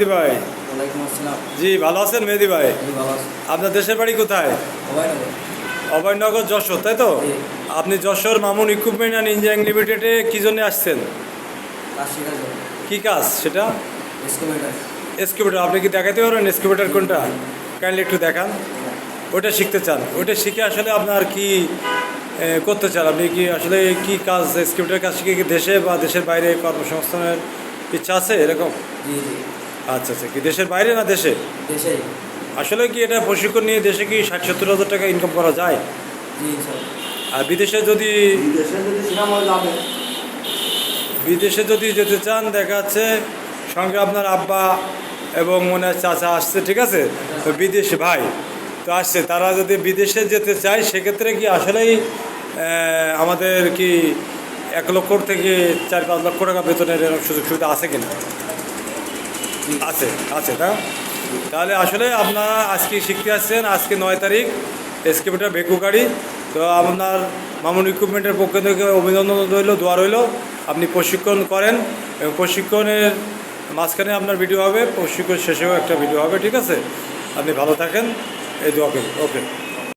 মেহেদি ভাই। জি ভালো আছেন মেহেদি ভাই? আপনার দেশের বাড়ি কোথায়? অভয়নগর। যশোর তাই তো? আপনি Jessore Mamun equipment and engineering লিমিটেডে কী জন্য আসছেন? কী কাজ সেটা? এসকিউবেটার আপনি কি দেখাতে পারবেন এসকিউবেটার কোনটা? কাইন্ডলি একটু দেখান। ওটা শিখতে চান। ওটা শিখে আসলে আপনার কি করতে চান? আপনি কি আসলে কি কাজ এসকিউবেটার কাজ শিখে কি দেশে বা দেশের বাইরে কর্মসংস্থানের ইচ্ছা আছে এরকম? আচ্ছা আচ্ছা। কি দেশের বাইরে না দেশে? আসলে কি এটা প্রশিক্ষণ নিয়ে দেশে কি ষাট সত্তর হাজার টাকা ইনকাম করা যায়? আর বিদেশে যদি বিদেশে যদি যেতে চান দেখা যাচ্ছে সঙ্গে আপনার আব্বা এবং মনে হয় চাচা আসছে ঠিক আছে? তো বিদেশে ভাই তো আসছে। তারা যদি বিদেশে যেতে চায় সেক্ষেত্রে কি আসলেই আমাদের কি এক লক্ষ থেকে চার পাঁচ লক্ষ টাকা বেতনের এরকম সুযোগ সুবিধা আছে কিনা? আছে আছে তা তাহলে আসলে আপনারা আজকে শিখতে আসছেন, আজকে নয় তারিখ এসকেপিটার বেকু গাড়ি। তো আপনার মামুন ইকুইপমেন্টের পক্ষ থেকে অভিনন্দন রইল, দোয়া রইল। আপনি প্রশিক্ষণ করেন, এবং প্রশিক্ষণের মাঝখানে আপনার ভিডিও হবে, প্রশিক্ষণ শেষেও একটা ভিডিও হবে, ঠিক আছে? আপনি ভালো থাকেন, এই দোয়া ওকে।